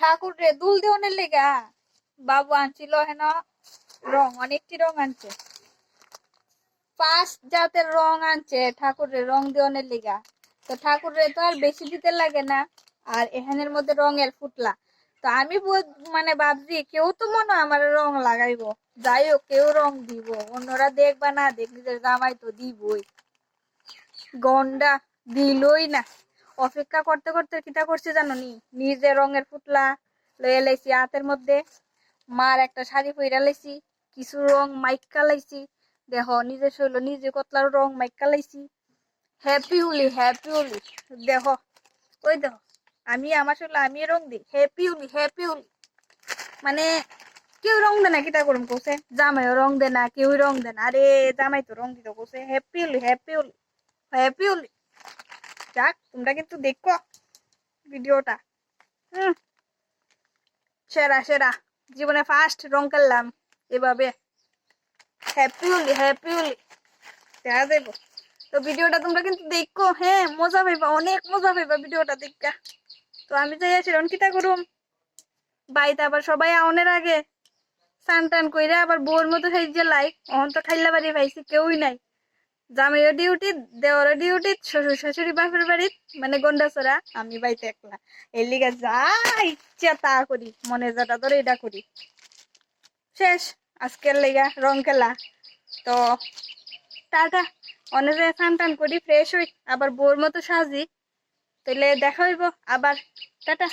ঠাকুর রে দুল দেওয়ানের লেগা। বাবু আনছিল হেন রং, অনেকটি রং আনছে। পাঁচ জাতের রং আনছে ঠাকুরের রং দেওয়ানের লেগা। তো ঠাকুরের তো আর বেশি দিতে লাগে না, আর এখানের মধ্যে রঙের ফুটলা। তো আমি মানে ভাবছি, কেউ তো মনে আমার রং লাগাইবো। যাই হোক, কেউ রং দিব। অন্যরা দেখবা না দেখ নিজের জামাই তো দিবই। গন্ডা দিলই না। অপেক্ষা করতে করতে কিটা করছে জানো নি নিজে রঙের পুতলা লয়ে লাইছি হাতের মধ্যে। মার একটা শাড়ি পইরা লাইছি, কিছু রং মাইকা লাইছি। দেহ নিজে শৈল, নিজে কতলার রং মাইকা লাইছি। হ্যাপি উলি হ্যাপি উলি দেহ ওই দেহ আমি আমার শৈল আমি রং দিই। হ্যাপি উলি হ্যাপি উলি মানে কেউ রং দে না, কিটা করুম কৌছে জামাইও রং দে না কেউ রং দে না। আরে, জামাই তো রং দিতে কৌছে happy Holi happy Holi happy Holi যাক, তোমরা কিন্তু দেখো ভিডিওটা। সেরা সেরা। জীবনে ফার্স্ট রং করলাম এভাবে। হ্যাপি উলি হ্যাপি উলি দেখা দেব তো ভিডিওটা তোমরা কিন্তু দেখো হ্যাঁ মজা পাইবা, অনেক মজা পাইবা ভিডিওটা দেখা। তো আমি যাই রন কিটা করুম। বাড়িতে আবার সবাই আউনের আগে। স্নান টান কইরা আবার বউর মতো খাই যে লাইক অহন তো খাইলা বাড়ি পাইছি, কেউই নাই। জামাইয়ের ডিউটি দেওয়ার ডিউটি, শ্বশুর শাশুড়ি, বাপের বাড়ির মানে গন্ডাছড়া, আমি বাড়িতে একলা। এর লিগা যা ইচ্ছা তা করি, মনে যেটা ধরে এটা করি। শেষ, আজকের লেগা রং খেলা। তো টাটা। অনেক স্নান টান করি ফ্রেশ হই, আবার বোর মতো সাজি তাহলে দেখা হইব, আবার, টাটা।